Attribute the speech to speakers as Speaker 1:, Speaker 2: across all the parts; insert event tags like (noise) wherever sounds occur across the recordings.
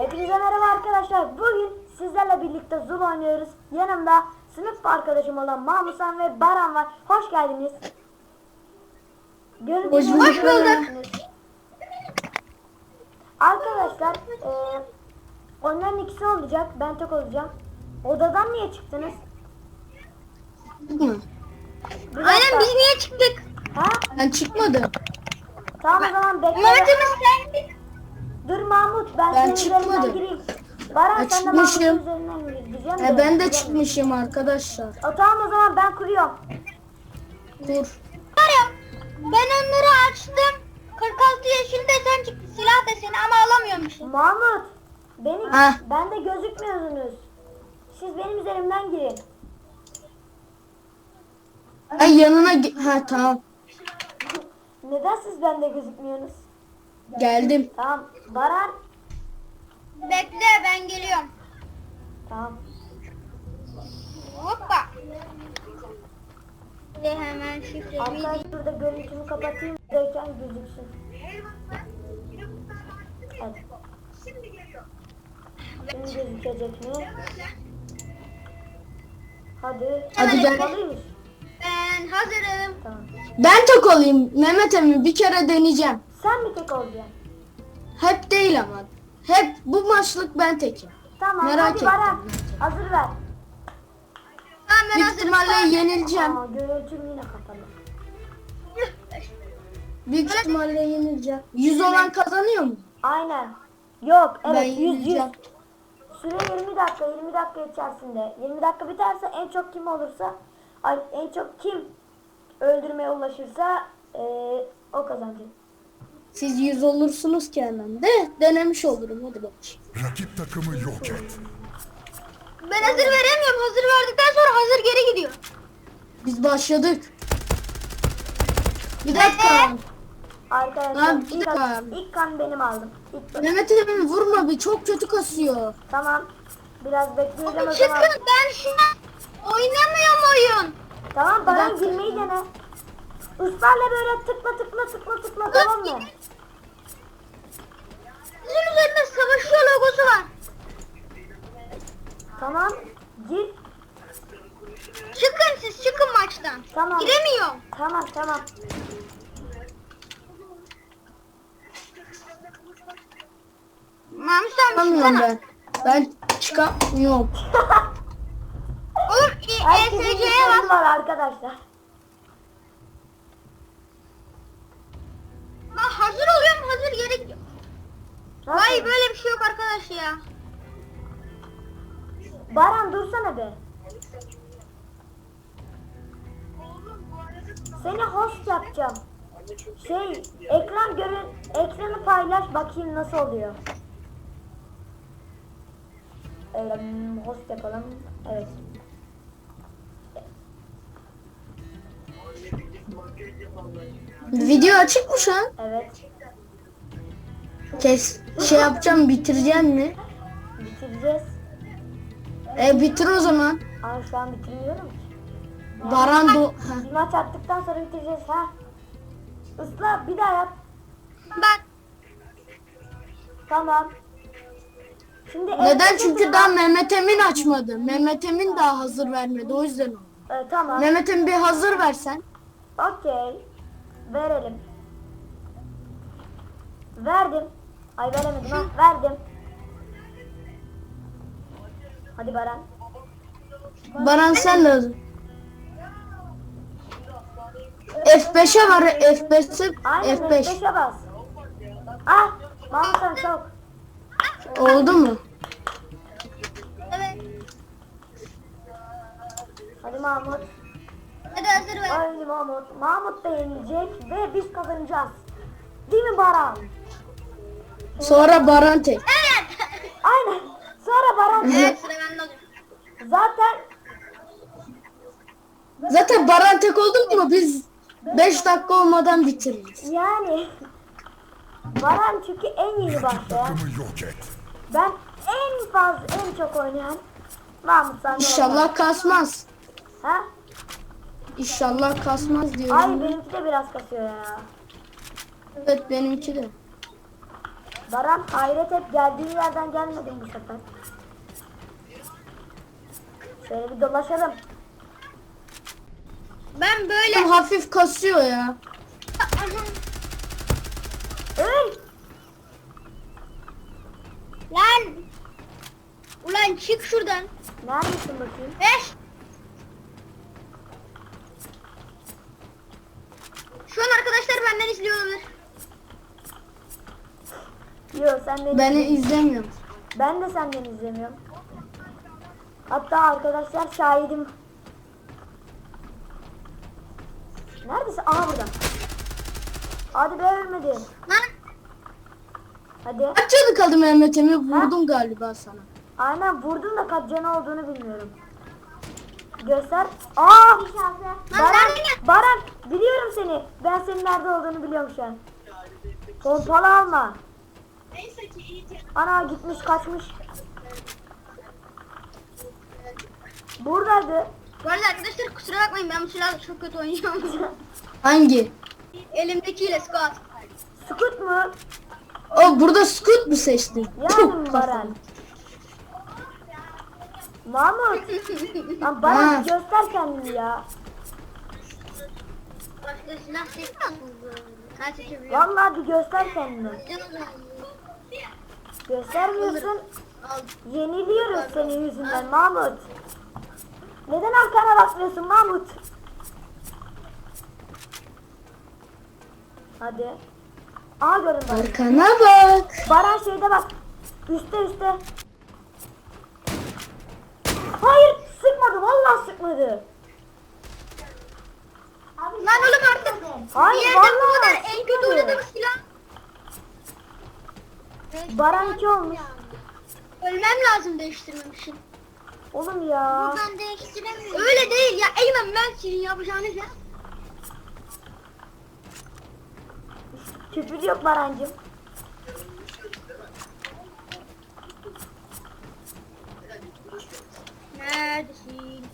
Speaker 1: Hepinize merhaba arkadaşlar. Bugün sizlerle birlikte Zul oynuyoruz. Yanımda sınıf arkadaşım olan Mahmusan ve Baran var. Hoş geldiniz.
Speaker 2: Hoş bulduk.
Speaker 1: Arkadaşlar eee onların ikisi olacak. Ben tek olacağım. Odadan niye çıktınız?
Speaker 2: Çıkma.
Speaker 1: Bir
Speaker 3: Aynen biz niye çıktık?
Speaker 1: Ha?
Speaker 2: Ben çıkmadım.
Speaker 1: Tamam o zaman bekle.
Speaker 3: Mehmet'imiz sen
Speaker 1: Dur Mahmut ben,
Speaker 2: Ben
Speaker 1: senin üzerinden
Speaker 2: çıkmadım.
Speaker 1: gireyim. Baran
Speaker 2: Ben
Speaker 1: sen de Mahmut'un
Speaker 2: çıkmışım.
Speaker 1: üzerinden gir. Diyeceğim
Speaker 2: E, ben de çıkmışım arkadaşlar.
Speaker 1: O, tamam o zaman ben kuruyorum.
Speaker 2: Dur.
Speaker 3: var ya ben onları açtım. 46 yaşında sen çıktı silah deseni ama alamıyormuşsun.
Speaker 1: Mahmut, beni
Speaker 2: Ha.
Speaker 1: bende gözükmüyorsunuz. Siz benim üzerimden girin.
Speaker 2: Ben yanına ge- ha tamam
Speaker 1: Neden siz bende gözükmüyorsunuz?
Speaker 2: Geldim.
Speaker 1: Tamam, Baran.
Speaker 3: Bekle ben geliyorum.
Speaker 1: Tamam.
Speaker 3: Hoppa. De hemen şifremi
Speaker 1: Arkadaşlar şurada görüntümü kapatayım derken gözüksün. Evet. Şimdi gözükecek mi? Hadi.
Speaker 2: Hadi gel.
Speaker 3: Ben hazırım.
Speaker 1: Tamam.
Speaker 2: Ben tek olayım Mehmet Emin bir kere deneyeceğim.
Speaker 1: Sen mi tek olacaksın?
Speaker 2: Hep değil ama. Hep bu maçlık ben tekim.
Speaker 1: Tamam
Speaker 2: Merak
Speaker 1: hadi
Speaker 2: ettim.
Speaker 1: Baran. Hazır ver.
Speaker 3: Tamam ben
Speaker 2: Büyük
Speaker 3: hazırım.
Speaker 2: ihtimalle yenileceğim.
Speaker 1: Aa, görüntüm yine kapalı.
Speaker 2: Büyük ihtimalle yenileceğim. 100 olan kazanıyor mu?
Speaker 1: Aynen. Yok
Speaker 2: Ben
Speaker 1: evet 100 100.
Speaker 2: yenileceğim.
Speaker 1: Süre 20 dakika 20 dakika içerisinde. 20 dakika biterse en çok kim olursa ay, en çok kim öldürmeye ulaşırsa eee, o kazanacak.
Speaker 2: Siz 100 olursunuz ki hemen de denemiş olurum hadi bakayım.
Speaker 4: Rakip takımı yok et.
Speaker 3: Ben hazır veremiyorum. Hazır verdikten sonra hazır geri gidiyor.
Speaker 2: Biz başladık. Bir dakika.
Speaker 1: Arkadaşlar
Speaker 2: Lan, bir
Speaker 1: ilk,
Speaker 2: dakika.
Speaker 1: ilk kan benim aldım. İlk,
Speaker 2: Mehmet Emin vurma bir çok kötü kasıyor.
Speaker 1: tamam. Biraz bekleyeceğim o
Speaker 3: Çıkın
Speaker 1: zaman.
Speaker 3: ben şu an oynamıyorum oyun.
Speaker 1: Tamam Baran
Speaker 2: dakika.
Speaker 1: girmeyi dene. Islarla böyle tıkla tıkla tıkla tıkla tamam mı?
Speaker 3: Sizin üzerinde savaşıyor logosu var.
Speaker 1: Tamam. Gir.
Speaker 3: Çıkın siz çıkın maçtan.
Speaker 1: Tamam.
Speaker 3: Giremiyorum.
Speaker 1: Tamam tamam.
Speaker 3: Mami sen
Speaker 2: Çıkamıyorum
Speaker 3: çıksana.
Speaker 2: ben. Ben çıkamıyorum.
Speaker 3: Oğlum E-
Speaker 1: Herkesin bir
Speaker 3: ESC'ye
Speaker 1: sorunu
Speaker 3: bas.
Speaker 1: var arkadaşlar.
Speaker 3: Ben hazır oluyorum hazır geri gidiyorum. Vay böyle bir şey yok arkadaş ya.
Speaker 1: Baran dursana be. Seni host yapacağım. Şey, ekran görün, ekranı paylaş bakayım nasıl oluyor. Ee, host yapalım. Evet.
Speaker 2: Video açık mı şu an?
Speaker 1: Evet.
Speaker 2: Kes. Şey yapacağım bitireceğim mi?
Speaker 1: Bitireceğiz.
Speaker 2: E bitir o zaman.
Speaker 1: Ama şu an bitirmiyorum ki.
Speaker 2: Baran do... Ha.
Speaker 1: Bir maç attıktan sonra bitireceğiz ha. Isla bir daha yap.
Speaker 3: Bak
Speaker 1: Tamam. Şimdi
Speaker 2: Neden? Çünkü daha Mehmet Emin açmadı. Mehmet Emin daha hazır vermedi o yüzden oldu.
Speaker 1: Ee, tamam.
Speaker 2: Mehmet Emin bir hazır versen.
Speaker 1: Okey. Verelim. Verdim. Ay veremedim ha. Verdim. Hadi Baran.
Speaker 2: Baran sen hazır. F5'e var F5'e
Speaker 1: Aynen
Speaker 2: F5.
Speaker 1: F5'e bas. Ah! Sen çok.
Speaker 2: Oldu mu?
Speaker 3: evet.
Speaker 1: Hadi Mahmut.
Speaker 3: Hadi hazır ver.
Speaker 1: Hadi Mahmut. Mahmut da yenilecek ve biz kazanacağız. Değil mi Baran?
Speaker 2: Sonra Baran tek.
Speaker 3: Evet.
Speaker 1: Aynen. Sonra Baran.
Speaker 3: evet sıra bende olacak.
Speaker 1: Zaten
Speaker 2: Zaten Baran tek oldu mu biz 5 dakika olmadan bitiririz.
Speaker 1: yani Baran çünkü en
Speaker 4: Rakip
Speaker 1: başlayan.
Speaker 4: takımı yok et.
Speaker 1: Ben en fazla en çok oynayan Mahmut sen de
Speaker 2: İnşallah kasmaz.
Speaker 1: Ha?
Speaker 2: İnşallah kasmaz
Speaker 1: Ay
Speaker 2: diyorum.
Speaker 1: benimki de biraz kasıyor ya.
Speaker 2: Evet benimki de.
Speaker 1: Baran hayret hep geldiğin yerden gelmedin bu sefer. Şöyle bir dolaşalım.
Speaker 3: Ben böyle...
Speaker 2: Hafif kasıyor ya.
Speaker 1: Öl!
Speaker 3: Lan! Ulan çık şuradan.
Speaker 1: Neredesin bakayım?
Speaker 3: Beş. Şu an arkadaşlar benden izliyor olabilir.
Speaker 1: Yok sen beni
Speaker 2: Beni izlemiyorum.
Speaker 1: Ben de senden izlemiyorum. Hatta arkadaşlar şahidim. Neredesin? Aha burada. Hadi be ölmedin.
Speaker 3: Lan!
Speaker 1: Hadi.
Speaker 2: Kaç canı kaldı Mehmet Emre? Vurdum galiba sana.
Speaker 1: Aynen vurdun da kaç canı olduğunu bilmiyorum. Göster. Aa! Baran,
Speaker 3: nereden
Speaker 1: Baran biliyorum seni. Ben senin nerede olduğunu biliyorum şu an. Pompalı alma. Ana gitmiş kaçmış. Buradaydı.
Speaker 3: Bu arada arkadaşlar kusura bakmayın ben bu silahla çok kötü oynuyorum. (laughs)
Speaker 2: Hangi?
Speaker 3: Elimdekiyle squat.
Speaker 1: Scoot mu?
Speaker 2: O burada Scoot mu seçtin?
Speaker 1: Yani Baran. Mahmut. (laughs) Lan Baran
Speaker 2: Ha.
Speaker 1: göster kendini ya.
Speaker 3: Başka silah seçmez Ha seçebiliyorum.
Speaker 1: Vallahi bir göster kendini. Göstermiyorsun. Yeniliyoruz senin yüzünden Mahmut. Neden arkana bakmıyorsun Mahmut? Hadi. Aa görün bak.
Speaker 2: Arkana bak.
Speaker 1: Baran şeyde bak. Üste üste. Hayır sıkmadı vallahi sıkmadı.
Speaker 3: Lan oğlum artık.
Speaker 1: Hayır
Speaker 3: Bir yerde bu
Speaker 1: vallahi
Speaker 3: kadar en kötü
Speaker 1: sıkmadı.
Speaker 3: oynadığım silah.
Speaker 1: Baran 2 olmuş.
Speaker 3: Ölmem lazım değiştirmem için.
Speaker 1: Oğlum ya.
Speaker 3: Ben değiştiremiyorum. Öyle değil ya. Eymen ben senin yapacağınız ya.
Speaker 1: Küfür yok Barancım.
Speaker 3: Neredesin?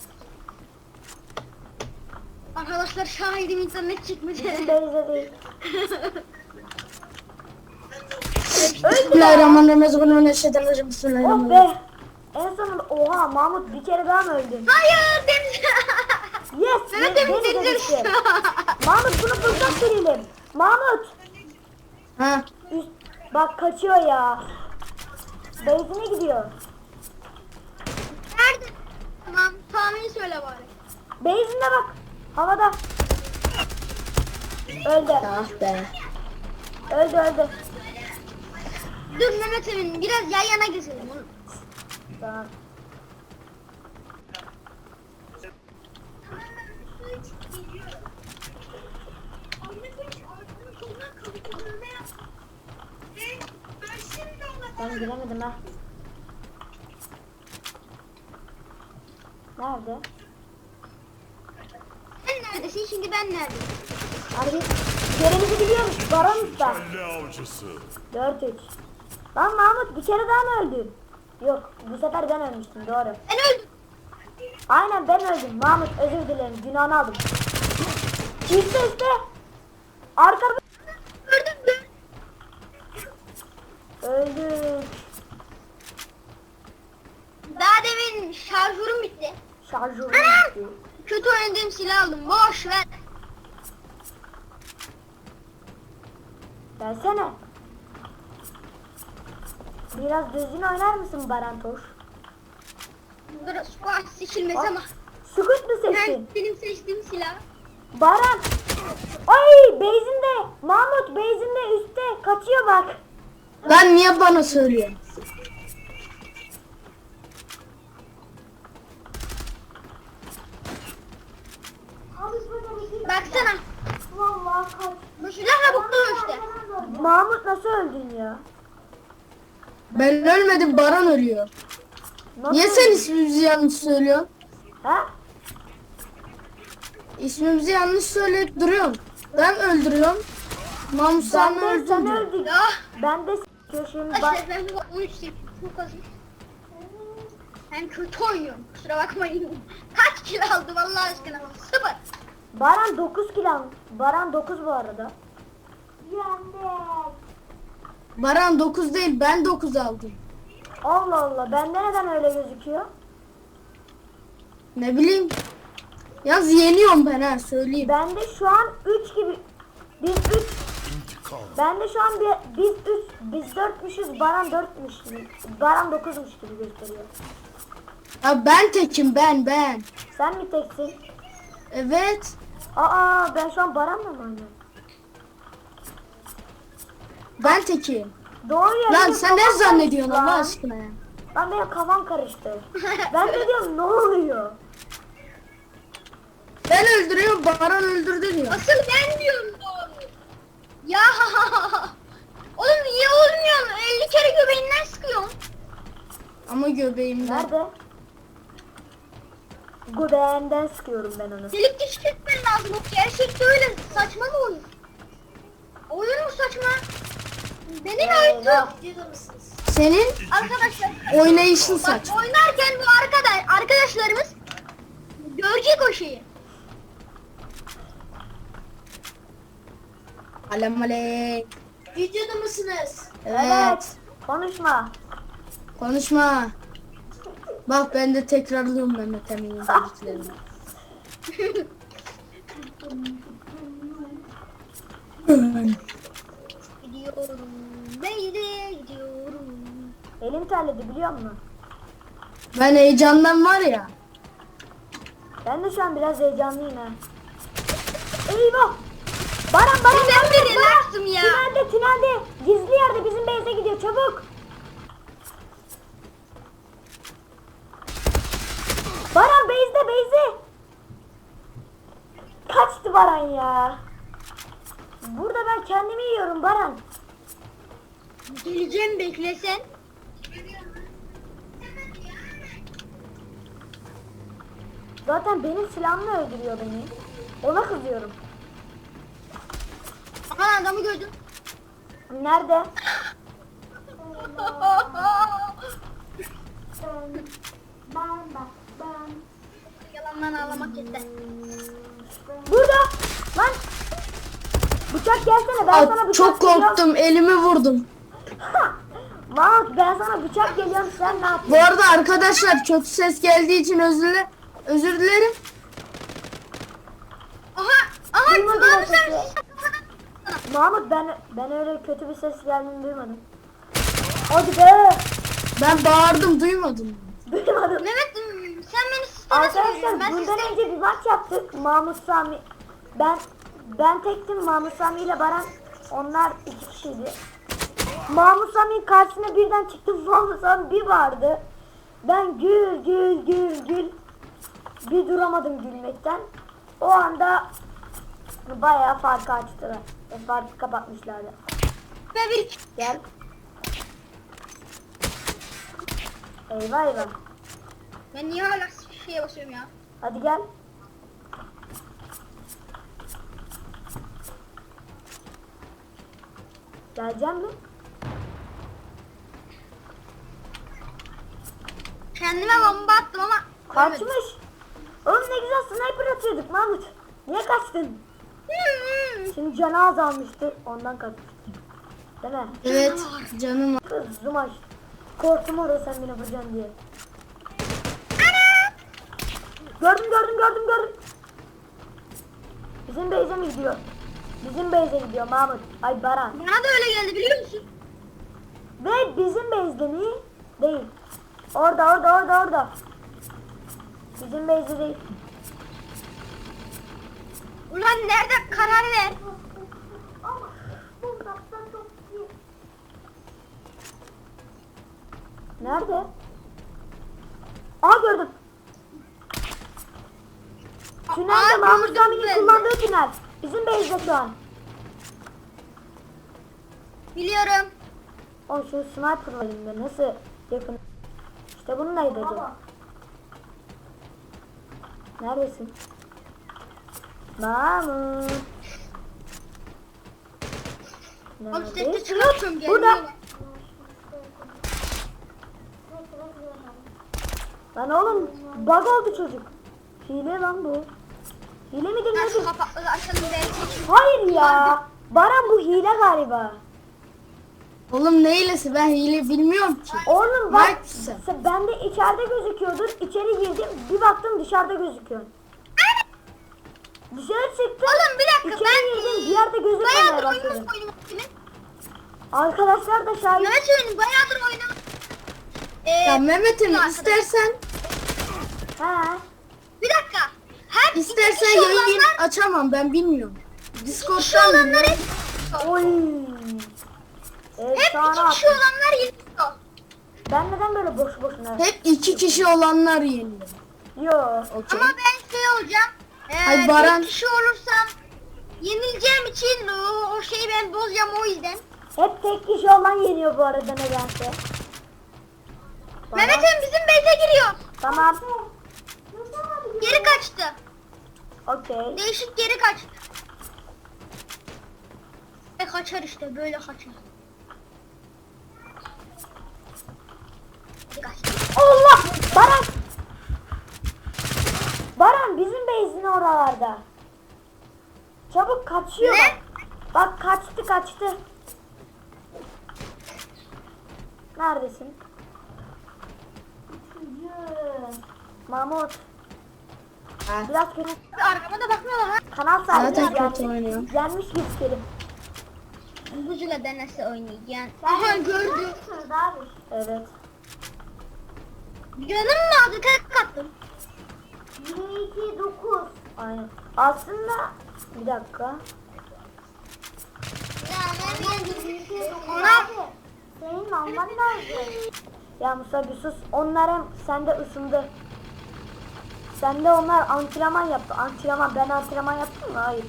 Speaker 3: Arkadaşlar şahidim internet çıkmadı.
Speaker 1: Beyze değil. (laughs)
Speaker 2: Bismillahirrahmanirrahim. Bismillahirrahmanirrahim.
Speaker 1: Oh
Speaker 2: Bismillahirrahmanirrahim.
Speaker 1: be. En sonunda oha Mahmut bir kere daha mı öldün?
Speaker 3: Hayır deniz.
Speaker 1: Yes.
Speaker 3: Mehmet
Speaker 1: yes,
Speaker 3: Emin
Speaker 1: beni de
Speaker 3: deniz.
Speaker 1: düştü. Mahmut bunu fırsat verelim. Mahmut.
Speaker 2: Ha.
Speaker 1: Üst, bak kaçıyor ya. Beyzine gidiyor.
Speaker 3: Nerede? Tamam tahmini söyle bari.
Speaker 1: Beyzinde bak. Havada. Öldü.
Speaker 2: Ah be.
Speaker 1: Öldü öldü.
Speaker 3: Dur Mehmet Emin biraz yan yana geçelim.
Speaker 1: Tamam. Ben giremedim ha. Nerede?
Speaker 3: Sen neredesin şimdi ben neredeyim?
Speaker 1: Abi görevimizi biliyoruz. Baron usta.
Speaker 4: 4
Speaker 1: 3. Lan Mahmut bir kere mı öldün? Yok bu sefer ben ölmüştüm doğru.
Speaker 3: Ben öldüm.
Speaker 1: Aynen ben öldüm. Mahmut özür dilerim günahını aldım. Üstte üstte. Arka
Speaker 3: gördüm.
Speaker 1: öldük.
Speaker 3: Daha demin şarjörüm bitti.
Speaker 1: Şarjörüm bitti.
Speaker 3: Kötü oynadığım silah aldım. Boş ver.
Speaker 1: Gelsene. Biraz düzgün oynar mısın Barantoş?
Speaker 3: Dur squat seçilmez ama.
Speaker 1: Scoot mu
Speaker 3: Ben
Speaker 1: seçtin?
Speaker 3: benim seçtiğim silah.
Speaker 1: Baran. Ay beyzinde. Mahmut beyzinde üstte. Kaçıyor bak.
Speaker 2: Lan niye bana söylüyorsun?
Speaker 3: Baksana.
Speaker 1: Vallahi kaç.
Speaker 3: Bu silahla bukluyor işte.
Speaker 1: Mahmut nasıl öldün ya?
Speaker 2: Ben ölmedim Baran ölüyor.
Speaker 1: Nasıl
Speaker 2: Niye sen ismimizi yanlış söylüyorsun?
Speaker 1: Ha?
Speaker 2: İsmimizi yanlış söyleyip duruyorsun. Ben öldürüyorum. Mahmut sen
Speaker 1: Ben de sen
Speaker 2: öldürdün.
Speaker 1: Ben de köşemi bak.
Speaker 3: Arkadaşlar ben bu 13 çok az. Ben kötü oynuyorum. Kusura bakmayın. Kaç kilo aldı vallahi aşkına? Sıfır.
Speaker 1: Baran 9 kilo almış. Baran 9 bu arada. Yendik.
Speaker 2: Baran 9 değil ben 9 aldım.
Speaker 1: Allah Allah bende neden öyle gözüküyor?
Speaker 2: Ne bileyim. Yalnız yeniyorum ben ha söyleyeyim.
Speaker 1: Bende şu an 3 gibi. Biz 3.
Speaker 4: İntikam.
Speaker 1: Bende şu an bir, biz 3. Biz 4'müşüz. Baran 4'müş gibi. Baran 9'muş gibi gösteriyor.
Speaker 2: Ya ben tekim ben ben.
Speaker 1: Sen mi teksin?
Speaker 2: Evet.
Speaker 1: Aa ben şu an Baran'la mı oynuyorum?
Speaker 2: Ben tekim.
Speaker 1: Doğru ya.
Speaker 2: Lan
Speaker 1: benim
Speaker 2: sen ne
Speaker 1: kafam
Speaker 2: zannediyorsun
Speaker 1: karıştı
Speaker 2: Allah
Speaker 1: lan.
Speaker 2: aşkına ya?
Speaker 1: Lan benim kafam karıştı. (laughs) ben de diyorum ne oluyor?
Speaker 2: Ben öldürüyorum Baran öldürdü diyor.
Speaker 3: Asıl ben diyorum doğru. Ya (laughs) Oğlum niye olmuyor? 50 kere göbeğinden sıkıyorum.
Speaker 2: Ama göbeğimden.
Speaker 1: Nerede? Göbeğinden sıkıyorum ben onu.
Speaker 3: Delik diş etmen lazım. O gerçekte öyle saçma mı oyun? Oyun mu saçma? Benim oyunum.
Speaker 2: Senin
Speaker 3: Arkadaşlar
Speaker 2: oynayışın
Speaker 3: bak
Speaker 2: saçma.
Speaker 3: oynarken bu arkadaş arkadaşlarımız görecek o şeyi.
Speaker 2: Alem alem.
Speaker 3: Videoda mısınız?
Speaker 2: Evet.
Speaker 1: Konuşma.
Speaker 2: Konuşma. Bak ben de tekrarlıyorum Mehmet Emin'in (laughs) dediklerini.
Speaker 3: Gidiyorum. Beyde gidiyorum.
Speaker 1: Elim terledi biliyor musun?
Speaker 2: Ben heyecandan var ya.
Speaker 1: Ben de şu an biraz heyecanlıyım ha. Eyvah! Baran Baran
Speaker 3: Ben
Speaker 1: Baran, Baran!
Speaker 3: relaxım ya.
Speaker 1: Tünelde tünelde gizli yerde bizim base'e gidiyor çabuk. Baran base'de base'de. Kaçtı Baran ya. Burada ben kendimi yiyorum Baran.
Speaker 3: Geleceğim beklesen.
Speaker 1: Zaten benim silahımla öldürüyor beni. Ona kızıyorum.
Speaker 3: Aha adamı gördüm.
Speaker 1: Nerede?
Speaker 3: Yalandan ağlamak yeter.
Speaker 1: Burada. Lan. Bıçak gelsene ben
Speaker 2: Aa,
Speaker 1: sana bıçak
Speaker 2: çok korktum elimi vurdum.
Speaker 1: Mahmut ben sana bıçak geliyorum sen ne yapıyorsun?
Speaker 2: Bu arada arkadaşlar kötü ses geldiği için özür, dile- özür dilerim.
Speaker 3: Aha aha
Speaker 1: Duymadım o sesi. Mahmut ben ben öyle kötü bir ses geldiğini duymadım. Hadi be.
Speaker 2: Ben bağırdım duymadım.
Speaker 1: Duymadım.
Speaker 3: Mehmet hmm, sen beni sisteme
Speaker 1: Arkadaşlar.
Speaker 3: Ben
Speaker 1: bundan
Speaker 3: sistem...
Speaker 1: önce bir maç yaptık. Mahmut Sami. Ben ben tektim Mahmut Sami ile Baran. Onlar iki kişiydi. Mahmut Sami'nin karşısına birden çıktım. Mahmut Sami bir vardı. Ben gül gül gül gül. Bir duramadım gülmekten. O anda bayağı farkı açtılar. E, Farkı kapatmışlardı.
Speaker 3: Bir
Speaker 1: Gel. Eyvah eyvah.
Speaker 3: Ben niye hala şeye basıyorum ya?
Speaker 1: Hadi gel. Geleceğim mi?
Speaker 3: Kendime bomba attım ama
Speaker 1: Kaçmış. Oğlum ne güzel sniper atıyorduk Mahmut. Niye kaçtın?
Speaker 3: Hmm,
Speaker 1: Şimdi canı azalmıştı. Ondan kaçtı. Değil mi?
Speaker 2: Evet canım.
Speaker 1: Kızım aç. Korktum orada sen beni vuracaksın diye. Gördüm gördüm gördüm gördüm. Bizim base'e mi gidiyor? Bizim base'e gidiyor Mahmut. Ay Baran.
Speaker 3: Bana da öyle geldi biliyor musun?
Speaker 1: Ve bizim mi? Değil. Orada orada orada orada. Bizim base'de değil.
Speaker 3: Ulan nerede karar ver.
Speaker 1: Nerede? Aa gördüm. Tünelde Mahmut
Speaker 3: ben.
Speaker 1: kullandığı tünel. Bizim base'de şu an.
Speaker 3: Biliyorum.
Speaker 1: O şu sniper var elimde. Nasıl yakın? İşte bununla gideceğim. Neredesin?
Speaker 3: Sesle
Speaker 1: Neredesin?
Speaker 3: çıkartıyorum
Speaker 1: Burada. Lan oğlum bug oldu çocuk. Hile lan bu. Hile
Speaker 3: açalım belki.
Speaker 1: Hayır ya. Baran bu hile galiba.
Speaker 2: Oğlum ne hilesi ben hile bilmiyorum ki.
Speaker 1: Oğlum bak
Speaker 2: sen-
Speaker 1: ben de içeride gözüküyordur. İçeri girdim bir baktım dışarıda gözüküyor. Dışarı çıktım.
Speaker 3: Oğlum bir dakika
Speaker 1: İçeri
Speaker 3: ben
Speaker 1: girdim bir yerde gözükmemeye
Speaker 3: bayağıdır
Speaker 1: başladı.
Speaker 3: oynamak oynamak
Speaker 1: Arkadaşlar da şahit.
Speaker 3: Mehmet söyleyeyim bayağıdır oynamak. Ee,
Speaker 2: Ya Mehmet'im
Speaker 3: arkadaş-
Speaker 2: istersen
Speaker 1: He.
Speaker 3: Bir dakika. Her
Speaker 2: istersen yayın
Speaker 3: olanlar,
Speaker 2: açamam ben bilmiyorum. Discord'dan
Speaker 3: olanlar hep,
Speaker 1: Oy.
Speaker 3: Hep iki kişi olanlar yeniyor.
Speaker 1: Ben neden böyle boş boşuna?
Speaker 2: Hep iki kişi olanlar yeniyor.
Speaker 1: Yo.
Speaker 2: Okey.
Speaker 3: Ama ben şey olacağım. Eğer
Speaker 2: Ay, Baran-
Speaker 3: tek kişi olursam yenileceğim için o, o şeyi ben bozacağım o yüzden.
Speaker 1: Hep tek kişi olan yeniyor bu arada nedense. Tamam.
Speaker 3: Mehmet'im bizim beyze giriyor.
Speaker 1: Tamam.
Speaker 3: Geri kaçtı.
Speaker 1: Okey.
Speaker 3: Değişik geri kaçtı. E kaçar işte böyle kaçar. Geri kaçtı.
Speaker 1: Allah! Baran! Baran bizim base'in oralarda. Çabuk kaçıyor
Speaker 3: Ne?
Speaker 1: bak. Bak kaçtı kaçtı. Neredesin? Mahmut.
Speaker 2: Ha.
Speaker 1: Biraz kötü.
Speaker 3: Arkama da bakmıyorlar ha.
Speaker 1: Kanal sahibi
Speaker 2: Zaten kötü oynuyor.
Speaker 1: Gelmiş gözükelim.
Speaker 3: Buzula da nasıl oynayacaksın? Aha gördüm.
Speaker 1: Evet.
Speaker 3: Canım mı aldı tek attım.
Speaker 1: 22 9. Aynen. Aslında bir dakika.
Speaker 3: Ona
Speaker 1: Senin alman lazım. Ya Musa bir sus. Onlar hem sende ısındı. Sende onlar antrenman yaptı. Antrenman. Ben antrenman yaptım mı? Hayır.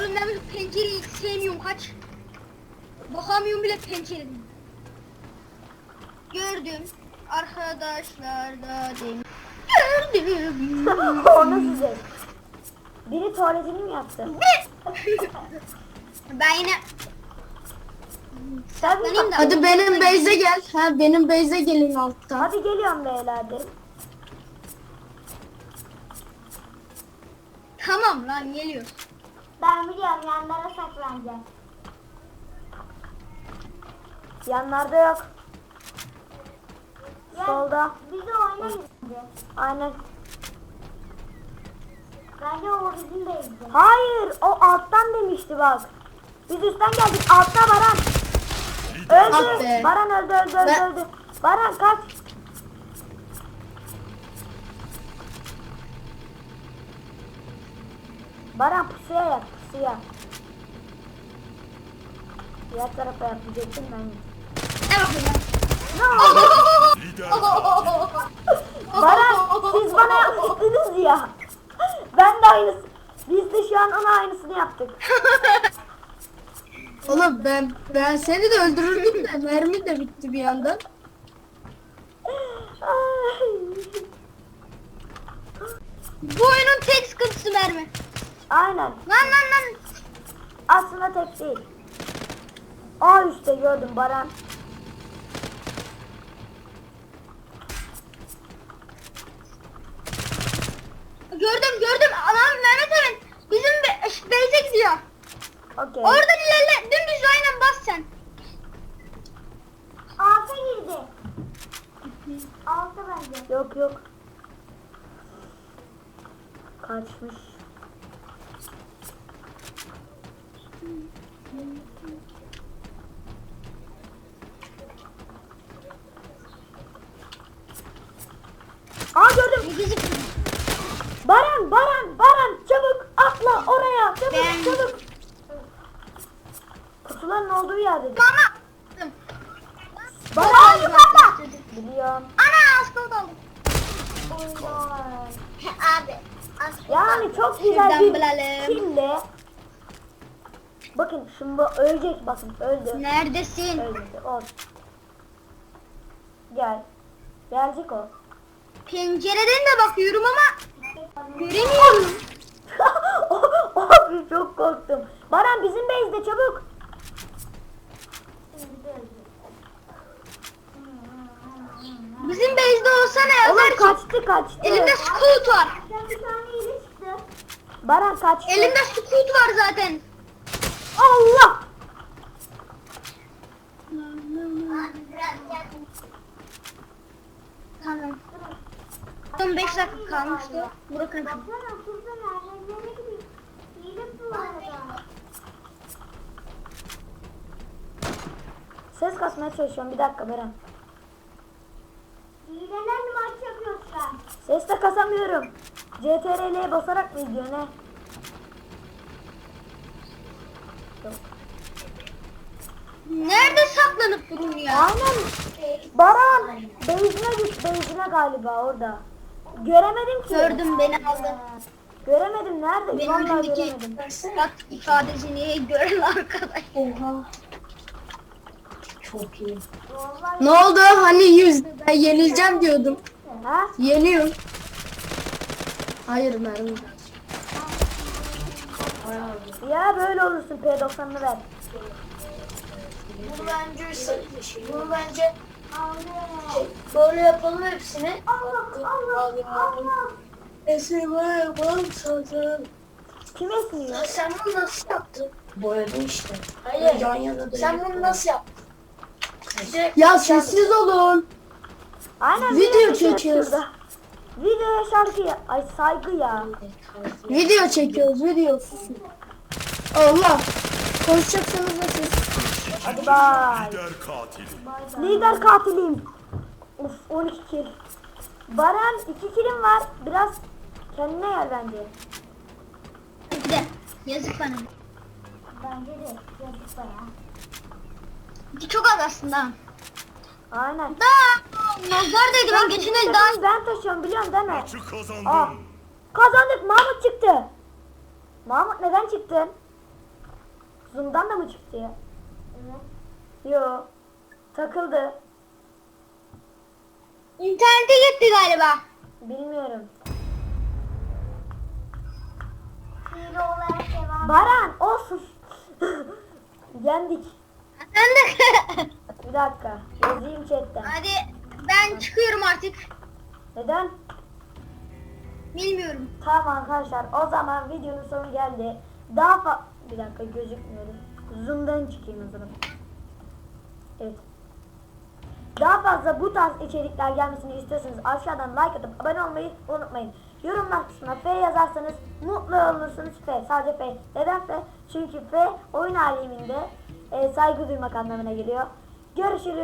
Speaker 3: Oğlum ben bu pencereyi sevmiyorum kaç. Bakamıyorum bile pencereden. Gördüm. Arkadaşlar da demiş. Gördüm.
Speaker 1: o nasıl zevk? Biri tuvaletini mi yaptı? (laughs)
Speaker 3: ben yine
Speaker 1: Sen mi
Speaker 3: Benim de-
Speaker 2: Hadi benim base'e gel. Ha benim base'e gelin altta.
Speaker 1: Hadi geliyorum beyler derim.
Speaker 3: tamam lan geliyor.
Speaker 1: Ben biliyorum yanlara saklanacağım. Yanlarda yok. Solda. Bizi oynayın. Aynen. Bence o bizim de Hayır o alttan demişti bak. Biz üstten geldik altta Baran. Öldü. Baran öldü öldü öldü
Speaker 2: Ben-
Speaker 1: öldü. Baran kaç. Baran pusuya yat pusuya. Diğer tarafa diyecektim ben. Baran siz bana yapmıştınız ya. Ben de aynısı. Biz de şu an ona aynısını yaptık.
Speaker 2: Oğlum ben ben seni de öldürürdüm de mermi de bitti bir yandan.
Speaker 3: Bu oyunun tek sıkıntısı mermi.
Speaker 1: Aynen.
Speaker 3: Lan lan lan.
Speaker 1: Aslında tek değil. Aa üstte gördüm Baran.
Speaker 3: Gördüm gördüm. Anam Mehmet Emin. Bizim be- base'e gidiyor.
Speaker 1: Okey.
Speaker 3: Oradan ilerle. Dümdüz aynen bas sen.
Speaker 1: Alta girdi. Alta bence. Yok yok. Kaçmış. Aa gördüm. Baran, Baran, Baran çabuk atla oraya. Çabuk,
Speaker 3: Ben-
Speaker 1: çabuk. Kutuların olduğu yerde.
Speaker 3: Mama.
Speaker 1: Baran yukarıda. Biliyorum.
Speaker 3: Ana asfalt aldım. Abi.
Speaker 1: Yani çok güzel bir kimle. Bakın şimdi ölecek bakın öldü.
Speaker 3: Neredesin?
Speaker 1: Öldü. Ol. Gel. Gelecek o.
Speaker 3: Pencereden de bakıyorum ama göremiyorum.
Speaker 1: Abi çok korktum. Baran bizim base'de çabuk.
Speaker 3: Bizim base'de olsa ne
Speaker 1: Oğlum
Speaker 3: ki?
Speaker 1: kaçtı kaçtı.
Speaker 3: Elimde scout var.
Speaker 1: Bir tane. Baran kaçtı.
Speaker 3: Elimde scoot var zaten.
Speaker 1: Allah!
Speaker 3: Tamam. Son 5 dakika kalmıştı. Bırakın.
Speaker 1: Ses kasmaya çalışıyorum bir dakika Baran.
Speaker 5: Hileden maç yapıyorsun.
Speaker 1: Ses de kasamıyorum. CTRL'ye basarak mı gidiyor ne?
Speaker 3: Nerede saklanıp durun ya?
Speaker 1: Aynen. Baran beyzine git beyzine galiba orada. Göremedim ki.
Speaker 3: Gördüm beni aldı.
Speaker 1: Göremedim nerede?
Speaker 3: Benim
Speaker 1: Vallahi
Speaker 3: önümdeki
Speaker 1: göremedim.
Speaker 3: surat ifadesini gören arkadaş.
Speaker 2: Oha. Çok iyi. Ne oldu? Hani yüz ben yenileceğim diyordum.
Speaker 1: Ha?
Speaker 2: Yeniyorum. Hayır mermi.
Speaker 1: Ya böyle olursun P90'ını ver.
Speaker 2: Bunu bence bunu bence böyle yapalım hepsini.
Speaker 5: Allah Allah Allah.
Speaker 2: Esime yapalım zaten.
Speaker 1: Kim esniyor?
Speaker 2: Sen bunu nasıl yaptın? Boyadım işte. Hayır. Yan yana Sen bunu nasıl yaptın? Ya sessiz olun.
Speaker 1: Aynen.
Speaker 2: Video çekiyoruz.
Speaker 1: Video şarkı ya. Ay saygı ya.
Speaker 2: Video çekiyoruz video susun. Allah. Konuşacaksanız da sessiz.
Speaker 1: Hadi bay.
Speaker 4: Lider katili.
Speaker 1: Lider katilim. Uf 12 kill. Baran 2 killim var. Biraz kendine yer bence.
Speaker 3: Bir de yazık bana.
Speaker 5: Bence de yazık baya.
Speaker 3: Çok az aslında.
Speaker 1: Aynen.
Speaker 3: Daha nazar değdi ben geçen el daha
Speaker 1: ben taşıyorum biliyorsun değil mi?
Speaker 4: Maçı
Speaker 1: Aa,
Speaker 4: kazandın.
Speaker 1: kazandık Mahmut çıktı. Mahmut neden çıktın? Zoom'dan da mı çıktı ya? Yo. Takıldı.
Speaker 3: internete gitti galiba.
Speaker 1: Bilmiyorum.
Speaker 5: Hile olarak devam.
Speaker 1: Baran olsun. (laughs) Yendik.
Speaker 3: Sen de.
Speaker 1: Bir dakika. Yazayım chatten.
Speaker 3: Hadi ben çıkıyorum artık.
Speaker 1: Neden?
Speaker 3: Bilmiyorum.
Speaker 1: Tamam arkadaşlar o zaman videonun sonu geldi. Daha fa... Bir dakika gözükmüyorum. Zoom'dan çıkayım o zaman. Daha fazla bu tarz içerikler gelmesini istiyorsanız aşağıdan like atıp abone olmayı unutmayın. Yorumlar kısmına F yazarsanız mutlu olursunuz F. Sadece F. Neden F? Çünkü F oyun aleminde e, saygı duymak anlamına geliyor. Görüşürüz.